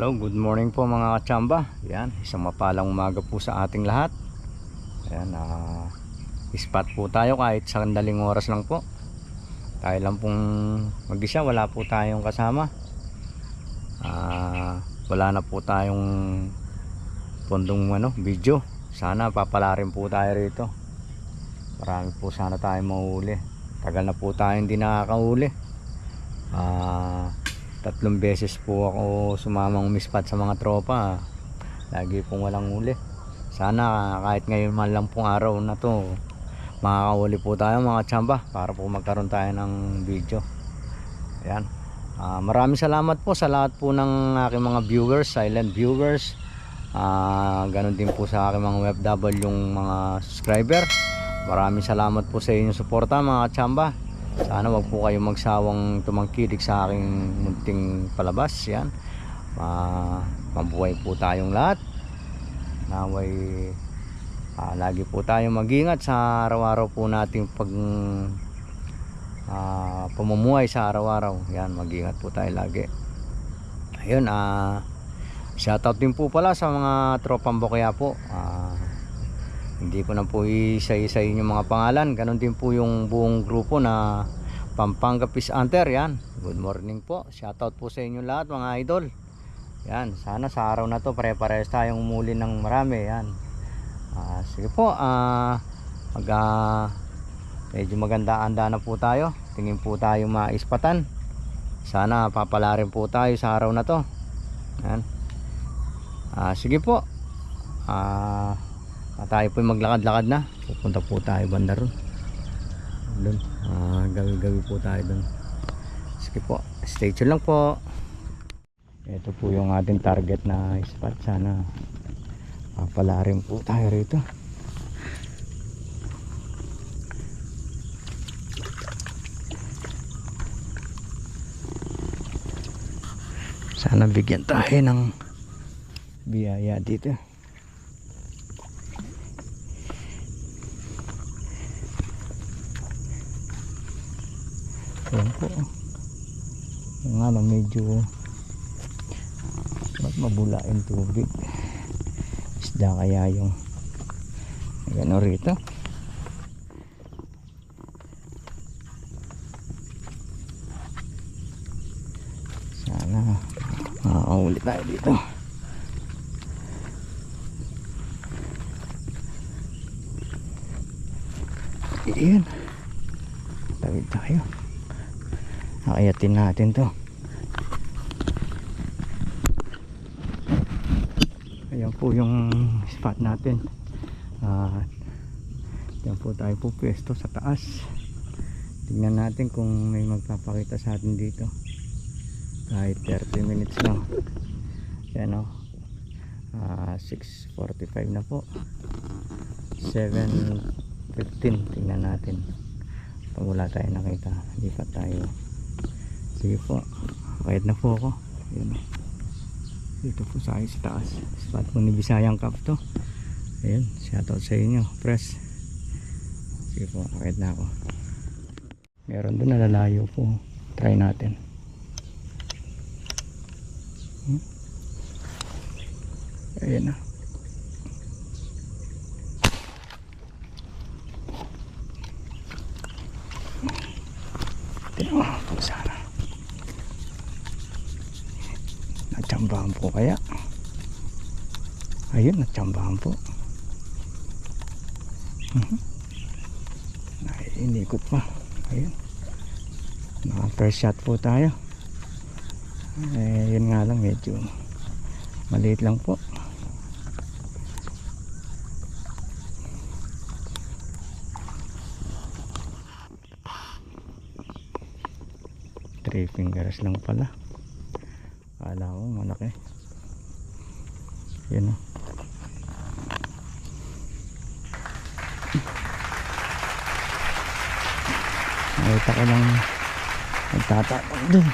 Hello, good morning po mga kachamba. Yan, isang mapalang umaga po sa ating lahat. Ayan, ah, spot po tayo kahit sandaling oras lang po. Tayo lang pong mag-isa, wala po tayong kasama. Ah, wala na po tayong pondong ano, video. Sana papala rin po tayo rito. Marami po sana tayo mahuli. Tagal na po tayo hindi nakakahuli. Ah, tatlong beses po ako sumamang umispat sa mga tropa. Lagi pong walang huli. Sana kahit ngayon man lang pong araw na to makakahuli po tayo mga tsamba para po magkaroon tayo ng video. Ayan. Ah, maraming salamat po sa lahat po ng aking mga viewers silent viewers. Ah, ganun din po sa aking mga OFW yung mga subscriber. Maraming salamat po sa inyong suporta mga tsamba sana wag po kayong magsawang tumangkilik sa aking munting palabas yan. Ma mabuhay po tayong lahat. Naway ah, lagi po tayong magingat sa araw-araw po nating pag ah, pamumuhay sa araw-araw. Yan magingat po tayo lagi. Ayun ah shoutout din po pala sa mga tropang bokya po. Ah hindi ko na po isa-isa yung mga pangalan. Ganon din po yung buong grupo na Pampanga Peace Hunter. Yan. Good morning po. Shoutout po sa inyo lahat mga idol. Yan. Sana sa araw na to pare-pares tayong umuli ng marami. Yan. Ah, sige po. Ah, mag, ah, medyo maganda anda na po tayo. Tingin po tayo maispatan. Sana papala rin po tayo sa araw na to. Yan. Ah, sige po. Ah, Ah, tayo po maglakad-lakad na. Pupunta po tayo banda. Doon. Ah, gawi-gawi po tayo doon. Sige po. Stay tuned lang po. Ito po yung ating target na spot. Sana papala rin po tayo rito. Sana bigyan tayo ng biyaya dito. Ayan po. Nga lang medyo ba't mabula yung tubig. Isda kaya yung gano'n rito. Sana makakahuli tayo dito. Iyan. Tawid tayo. Akayatin natin to. Ayan po yung spot natin. Ah, yan po tayo po pwesto sa taas. Tingnan natin kung may magpapakita sa atin dito. Kahit 30 minutes lang. Yan o. Ah, 6.45 na po. 7.15. Tingnan natin pag wala tayo nakita lipat tayo sige po. Kahit na po ako. Ayun. dito po sa akin sa taas. Spot po ni Bisayang Cup to. Ayun. Shoutout sa inyo press. Sige po kahit na ako. Meron doon nalalayo po. Try natin. Hmm? ayun na Tingnan po sana. Natsambahan po kaya. Ayun, natsambahan po. Mhm. Ay, inikot pa. Ayun. Naka first shot po tayo. Eh, yun nga lang medyo maliit lang po. Three fingers lang pala. Kala ko malaki. Yun o. Nakita ko lang dun.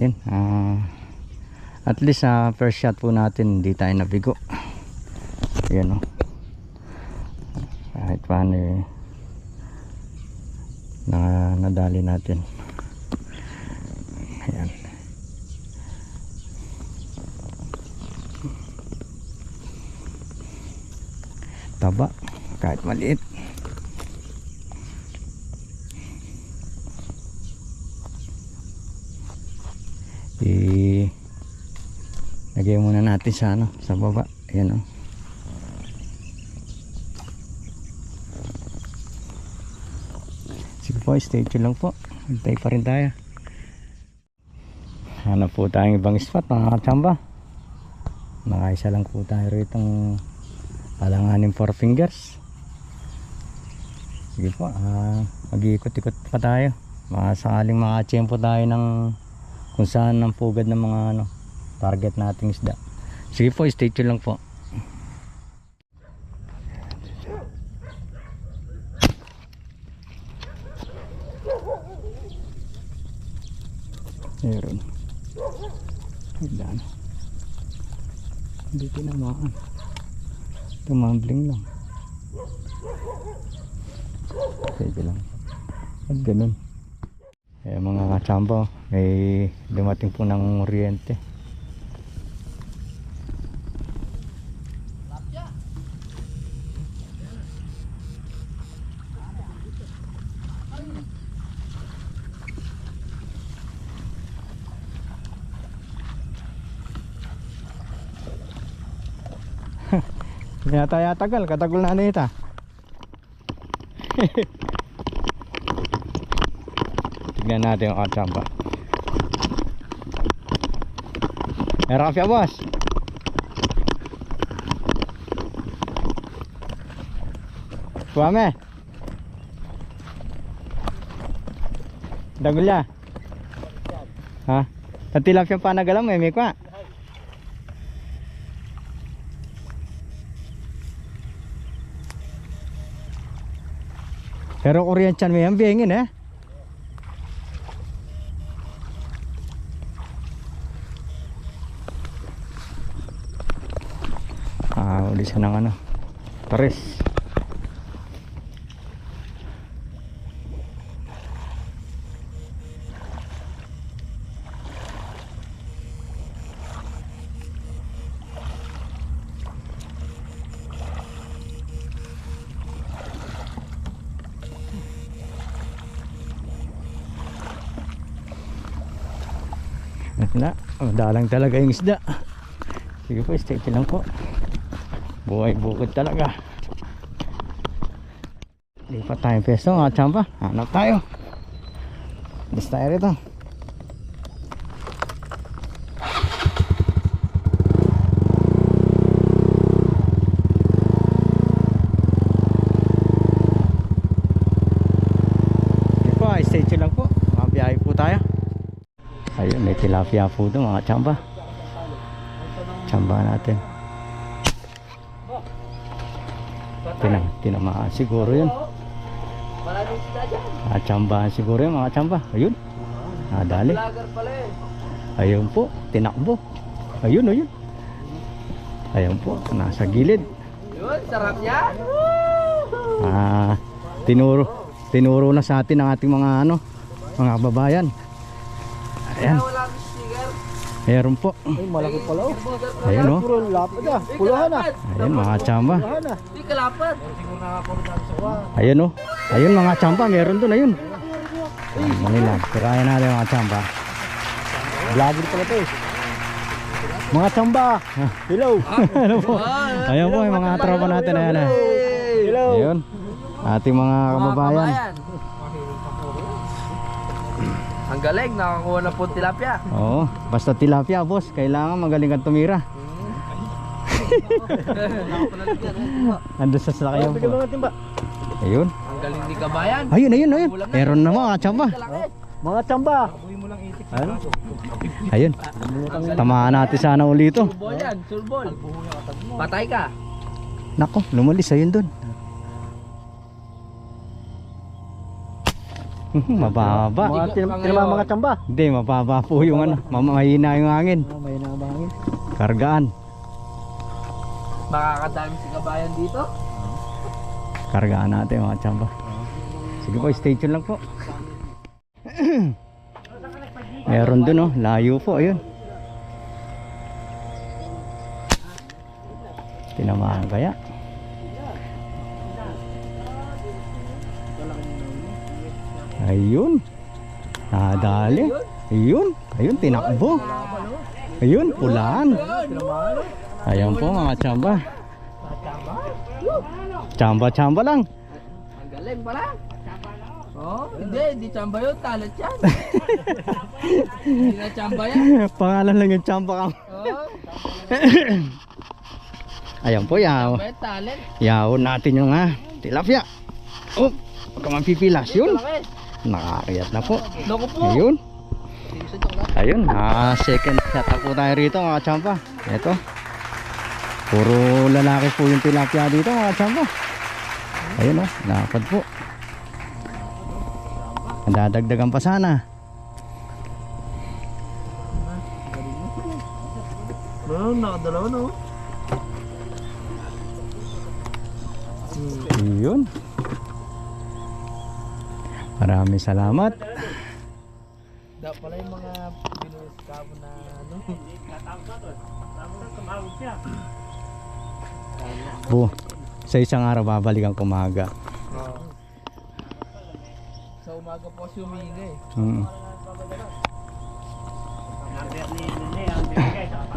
Yan. Ah, at least sa first shot po natin hindi tayo nabigo. Yan o. kahit paano eh na nadali natin ayan taba kahit maliit. I lagay muna natin sa ano sa baba. Ayan oh. Sige po stay tuned lang po. Hintay pa rin tayo. Hanap po tayong ibang spot mga katsamba nakaisa lang po tayo rito alanganin four fingers. Sige po ah, mag-iikot-ikot pa tayo. Mga sakaling makachempo tayo ng kung saan ang pugad ng mga ano, target nating isda. Sige po stay tuned lang po. Meron. Ayan. Hindi tinamaan. Tumambling lang. Pwede lang. At ganun. Eh mga kachamba, may dumating po ng oriente. Na tayo tagal, katagol na ano ita. Tignan natin yung kachamba. Meron ka siya boss. Suwame. Dagulya. Ha? Sa tilapia pa nagalam may may kwa. Pero kuryansyan may ambingin eh. Ah, uli siya ng ano. Pares. Oh, dalang talaga yung isda. Sige po, stay lang po. Buhay bukod talaga. Lipat tayong peso mga tsampa. Hanap tayo. Alis tayo rito. Sige po, stay tuned lang po. Mabiyahe po tayo. Ayun, may tilapia po doon mga tsamba. Tsamba natin. Tinang, tinamaan siguro yun. Ah, tsambahan siguro yun mga tsamba. Ayun. Pala eh. Ayun po, tinakbo. Ayun, ayun. Ayun po, nasa gilid. Yun, sarap yan. Ah, tinuro, tinuro na sa atin ang ating mga ano, mga kababayan. Ayan, Kaya wala akong sticker. Meron po. Ay, malaki pala oh. Ayun oh. Puro lapad ah. Puluhan ah. Ayun mga. Puluhan ah. Di kalapad. Ayun oh. Ayun mga tsamba, meron doon ayun. Ayun, Manila. Tirayan natin mga tsamba. Vlogger pala to eh. Mga tsamba. Hello. ano po? Ayun po yung mga tropa natin ayan. Hello. Ayun. Ating mga kababayan. Ang galing, nakakuha na po tilapia. Oo, basta tilapia boss, kailangan magaling kang tumira. Andun sa mo po. Ayun. Ang galing ni Kabayan. Ayun, ayun, ayun. Meron na mga tsamba. Kalaki. Mga tsamba. Ayun. Ayun. Tamaan natin sana uli ito. Surbol yan, surbol. Patay ka. Nako, lumalis ayun doon. Mababa. Mga tin- tinama mga tsamba. Hindi, mababa po yung ano. Mamahina yung hangin. Ah, may nabangin. Kargaan. Makakadami si Kabayan dito. Kargaan natin mga tsamba. Sige po, stay tuned lang po. Meron dun oh, layo po, ayun. Tinamaan kaya. Ayun. Nadali. Ayun. Ayun, tinakbo. Ayun, pulaan. Ayan po mga tsamba. Tsamba-tsamba lang. Ang galing pala. Oh, hindi, hindi chamba yun, talent yan. hindi na chamba yan. Pangalan lang yung tsamba ka. Oh, Ayan po, yaw. chamba. Yawon natin yung ha, tilapia. Oh, huwag ka mapipilas yun. Nakakayat na po. Loko po. Ayun. Ayun, ah, second shot na po tayo rito mga champa. Ito. Puro lalaki po yung tilapia dito mga champa. Ayun oh, lapad po. Dadagdagan pa sana. Meron, nakadalawa no. Ayun. Maraming salamat. Da pala yung mga binuhos kamo na ano. Bu, sa isang araw babalikan kumaga. Oh. Sa umaga po kasi huminga eh. Mm.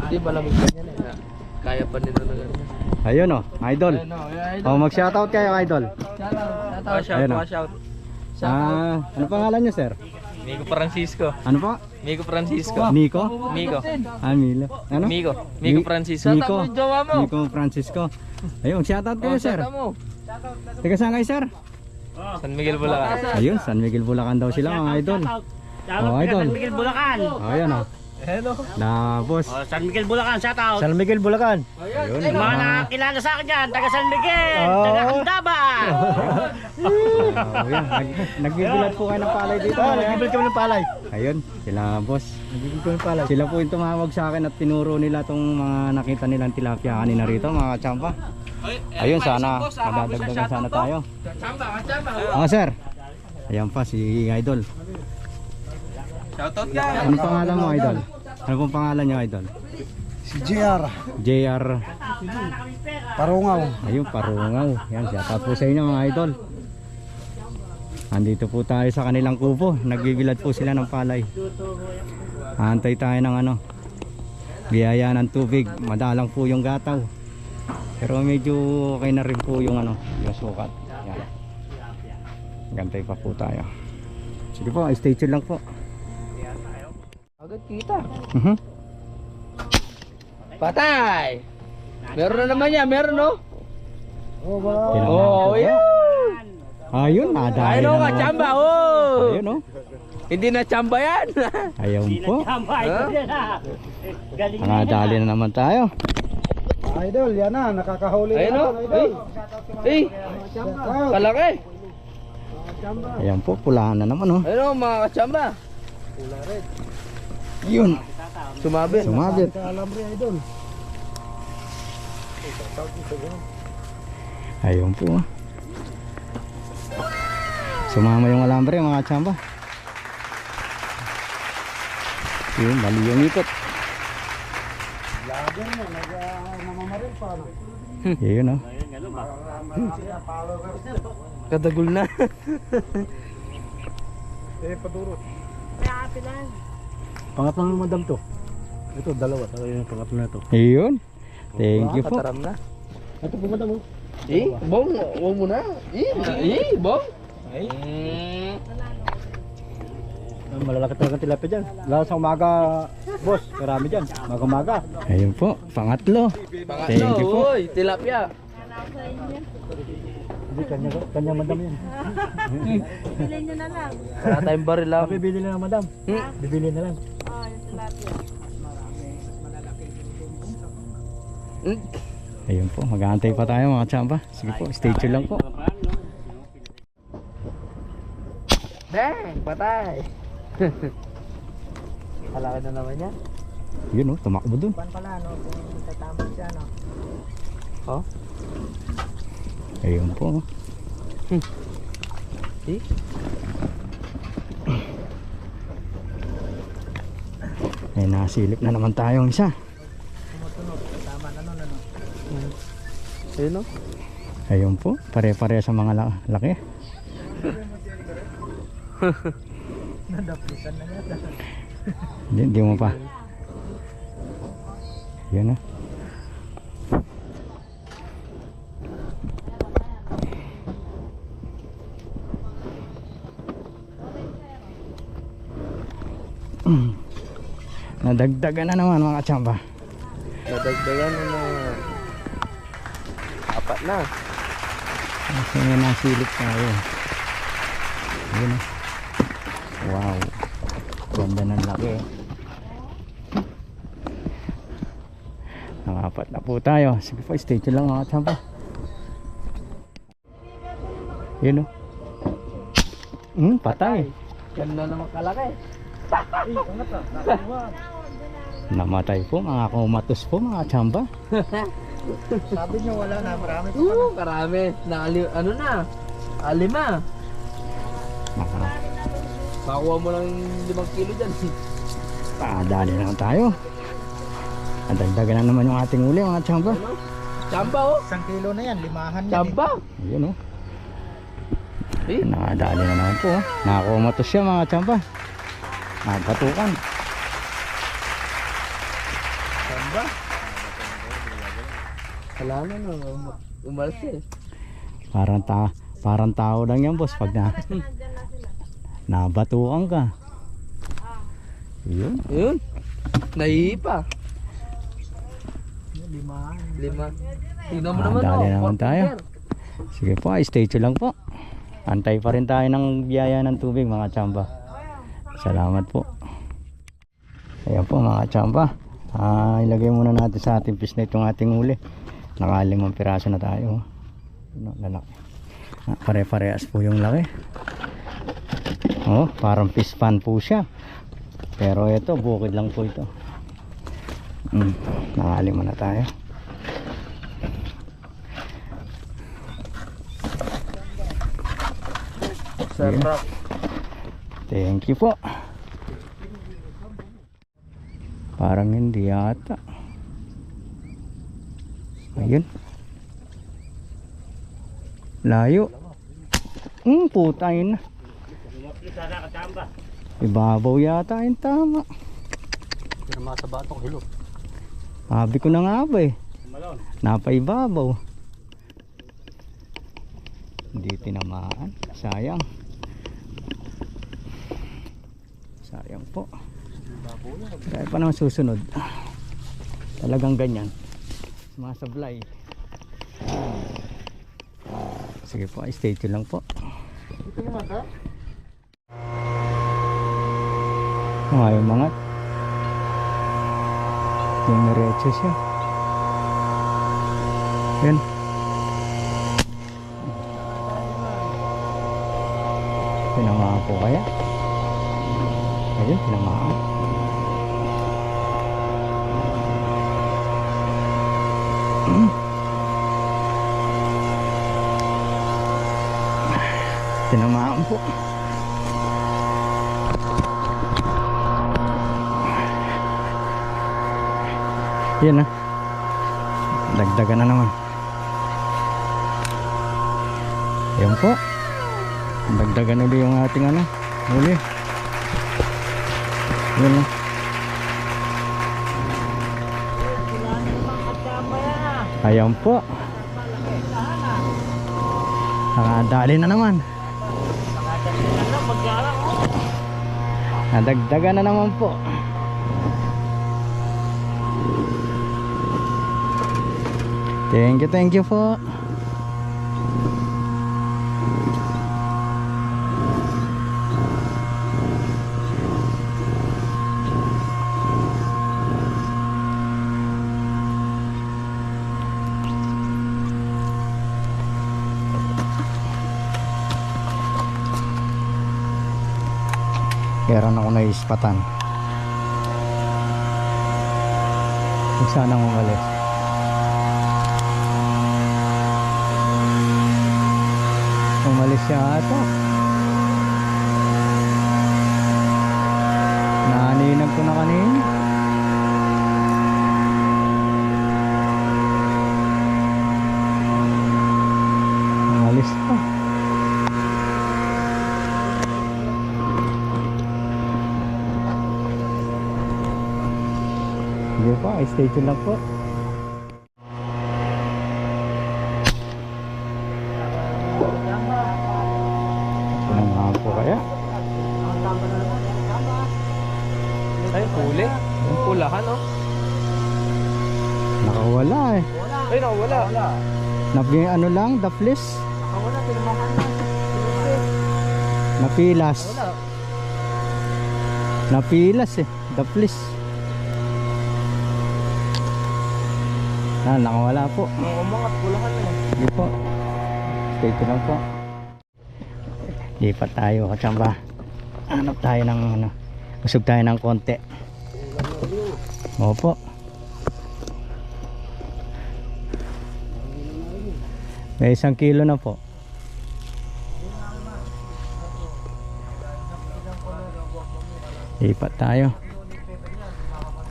Hindi malamig pa yan eh. Kaya pa nila na ganyan. Ayun oh, idol. Ayun, oh, Oh, mag-shoutout kayo idol. Shout out, shout Ah, ano pangalan niyo, sir? Miko Francisco. Ano po? Miko Francisco. Miko? Miko. Ah, Milo. Ano? Miko. Miko Mi- Francisco. Mo. Miko Francisco. Ayun, shoutout kayo, Oh, sir. shout out mo. Teka saan kayo, sir? San Miguel Bulacan. Ayun, San Miguel Bulacan daw sila, mga idol. Oh, idol. San Miguel Bulacan. Oh, ayun oh. Hello. Na, boss. Oh, San Miguel Bulacan, shout out. San Miguel, Bulacan. Ayun, Mga mga... nakakilala sa akin dyan, taga San Miguel, Oo. taga Andaba. Oh, yan. Nag, nagbibilat po kayo ng palay dito. Ah, mamaya. nagbibil kami ng palay. Ayun, sila, boss. Nagbibil kami ng palay. Sila po yung tumawag sa akin at tinuro nila tong mga nakita nilang tilapia kanina rito, mga champa. Ayun, sana madadagdagan sana tayo. Chamba. Mga sir. Ayan pa si Idol. Shoutout ka. Ano pangalan mo, Idol? Ano pong pangalan niyo, Idol? Si JR, JR. Parungaw. Ayun, parungaw. Yan, shoutout po sa inyo mga idol. Andito po tayo sa kanilang kubo. Nagbibilad po sila ng palay. Antay tayo ng ano. Biyaya ng tubig. Madalang po yung gataw. Pero medyo okay na rin po yung ano, yung sukat. Yan. Gantay pa po tayo. Sige po, stay tuned lang po. Agad kita. Mhm. Patay! Meron na naman yan, meron no? Oh, ba? Tinamaan Oh, yeah! Ayun, nadali Ayun na o ka, naman. chamba, oh! Ayun oh. Hindi na chamba yan! Ayun po. Ha. Galing na Nakadali na naman tayo. Idol, yan na. Nakakahuli Ayun na. o! Ay! Ay! Kalaki! Ayan po, pulahan na naman oh. Ayun o, mga kachamba! Yun, Sumabit. sumabit. Ayun po. Sumama yung alambre mga tsamba. Yun, mali yung ikot. Yun oh. Kadagul na. Pangatlong madam to. Ito, dalawa. Ito yung pangatlo na to. Yun. Thank you po. Kataram na. Ito po madam. oh. Eh, bong, huwag mo na. Eh, eh, bong. Ay. Ah, Malalaki talaga tilapia dyan. Lalo sa umaga, boss. Marami dyan. Maga-maga. Ayun po, pangatlo. Thank you po. Uy, tilapia. Hindi, kanya, kanya madam yan. Bilhin nyo na lang. Wala tayong baril lang. Ah, bibili na lang madam. Hmm. Bibili na lang. Oh, yung tilapia. Hmm. Ayun po, mag-aantay pa tayo mga tsamba. Sige po, stay tuned lang po. Bang! Patay! Kalaki na naman yan. Yun oh, tumakbo dun. Pan pala, no? Kung tatama siya, no? Oh? Ayun po. Eh? May nasilip na naman tayong isa. Ayun o. Ayun po, pare-pare sa mga la- laki. Hindi, hindi mo pa. Yun na. Nadagdagan na naman mga tsamba. Nadagdagan na na. Apat na. Kasi may nasilip tayo. Yun na. Wow. Ganda ng laki. Nangapat na po tayo. Sige po, stay tuned lang mga tsamba. Yun o. Hmm, patay. Ganda naman kalaki. Namatay po mga kumatos po mga tsamba. Sabi niyo wala na, marami Oo, karami. Nakali, ano na? Alima. Naka, Makuha mo lang limang kilo dyan. Padali na lang tayo. Nadagdagan na naman yung ating uli mga tsamba. Chamba oh. Isang kilo na yan, limahan yan. Chamba. Yun o. Eh, Nakadali na naman po. oh. Nakakumatos siya mga tsamba. Nakabatukan. chamba. Wala na no. um- Umalis eh. Parang ta parang tao lang yan boss pag na nabatukan ka. Yun. Yun. Nahihipa. Limahan. Lima. Tingnan mo Ah, naman dali oh. naman tayo. Sige po, ay stay tuned lang po. Antay pa rin tayo ng biyaya ng tubig mga tsamba. Salamat po. Ayan po mga tsamba. Ah, ilagay muna natin sa ating fish net yung ating uli. Nakalimang piraso na tayo. Lalaki. Ah, pare-parehas po yung laki. Oh, parang fish pan po siya. Pero ito, bukid lang po ito. Mm, nakalima na tayo. Sarap. Thank you po. Parang hindi yata. Ayun. Layo. Hmm, puta yun na. Ibabaw yata yung tama. Pirma sa batong hilo. Sabi ko na nga ba eh. Napaibabaw. Hindi tinamaan. Sayang. Sayang po. Kaya pa naman susunod. Talagang ganyan. Sumasablay. Sige po, ay stay tuned lang po. Yung mga Dumiretso siya. Yan. Tinamaan po kaya? Ayun, tinamaan. Tinamaan po. Yan na. Dagdagan na naman. Yan po. Dagdagan ulit yung ating ano. Uli. Yan na. Ayan po. Nakadali na naman. Nadagdagan na naman po. Thank you, thank you po. Meron ako naispatan. Kung sana umalis. Umalis siya ata. Naninag ko na kanina. Stay tuned lang po. Pinangahan po kaya. Ay, huli. Yung pulahan, oh. Nakawala eh. Ay, nakawala. Nabi ano lang, the fleece. Napilas. Napilas eh, the fleece. Ah, nakawala po. Oo, mga pulahan na eh. Hindi po. Stay tuned lang po. Lipat tayo katsamba. Hanap tayo ng ano. Usog tayo ng konti. Opo. May isang kilo na po. Lipat tayo.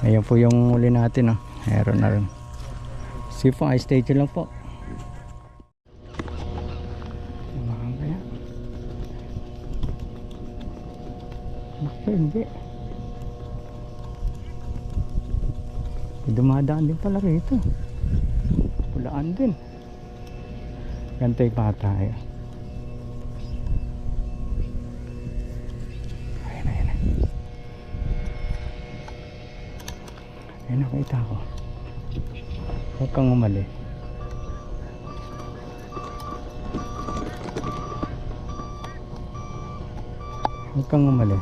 Ayun po yung uli natin. Oh. Meron na rin. Sige po, ay stay lang po. Tumakan kaya? Naku, hindi. Dumadaan din pala rito. Pulaan din. Gantay pa tayo. Ayun, nakita ko. Huwag kang umali. Huwag kang umali.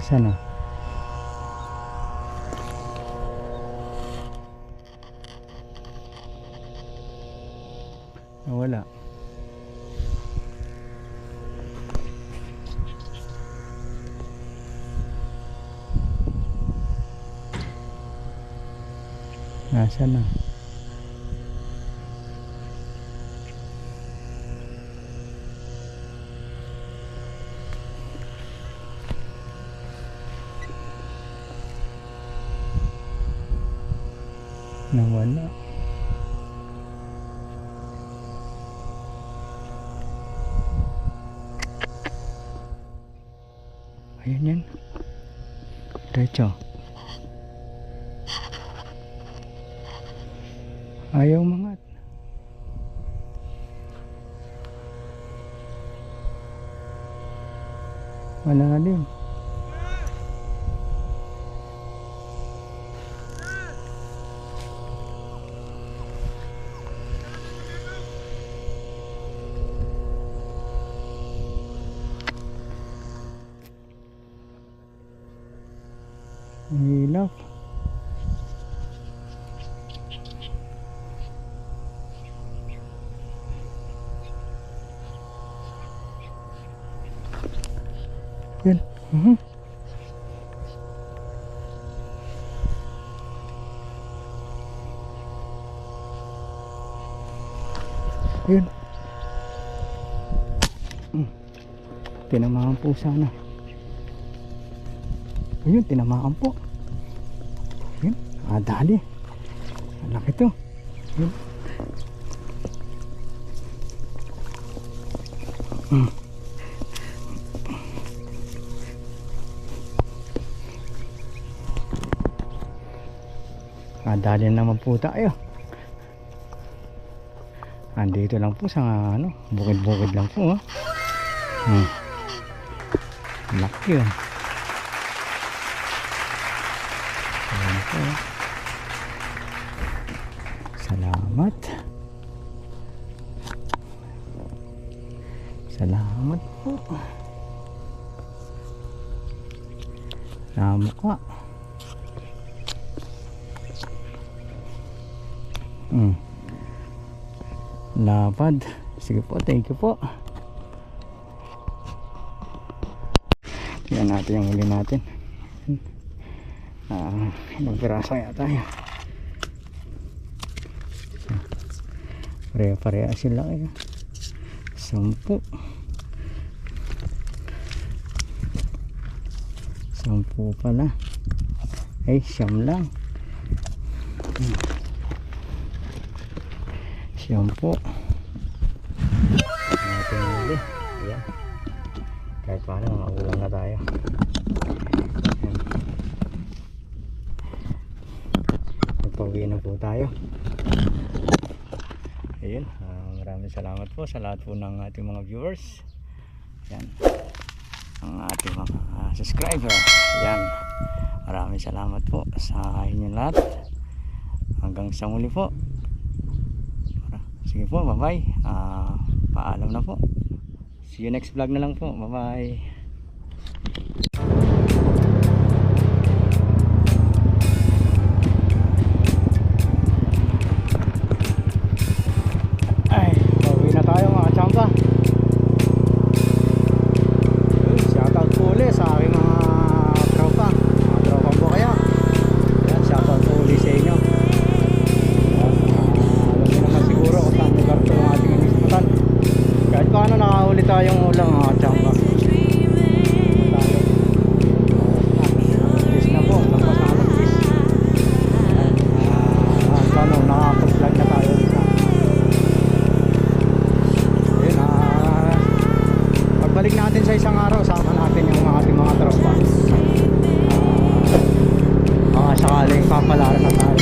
Asan na? Wala. Nasaan na? Nawala. Ayan yan. Diretso. Ayaw mangat. Wala din. Hilap. Yan. Mhm. Yun. Mm. Tinamaan po sana. Ayun, tinamaan po. Yun. Ah, dali. Ang laki to. Yun. Mm. Ah, dali naman po tayo. Andito lang po sa ano, bukid-bukid lang po. Oh. Hmm. Laki po. Salamat. Salamat po. Salamat ka. Hmm. Lapad. Sige po, thank you po. Tingnan natin yung huli natin. Ah, ilang piraso kaya tayo. Pare-pareha sila kaya. Sampu. Sampu pala. Ay, siyam lang. Siyam po. Natin huli. Paano, maulang na tayo. Nagpauwi na po tayo. Ayun, ah, maraming salamat po sa lahat po ng ating mga viewers. Yan. Ang ating mga ah, subscriber. Yan. Maraming salamat po sa inyong lahat. Hanggang sa muli po. Sige po, bye-bye. Ah, paalam na po. See you next vlog na lang po. Bye-bye. Isang araw, sama natin yung mga ating mga tropa. Ah, mga sakaling papalara na tayo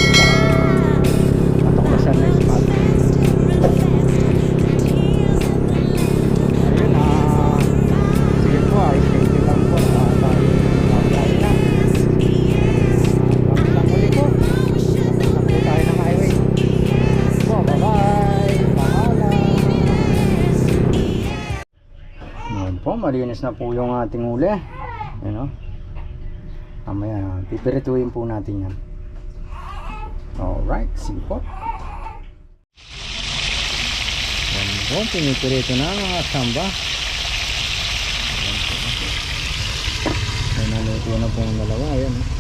malinis na po yung ating uli. Ayan o. Mamaya, pipirituin po natin yan. Alright, sige po. Ayan po, pinipirito na mga samba. Ayan, naluto na po ang dalawa. Ayan. oh.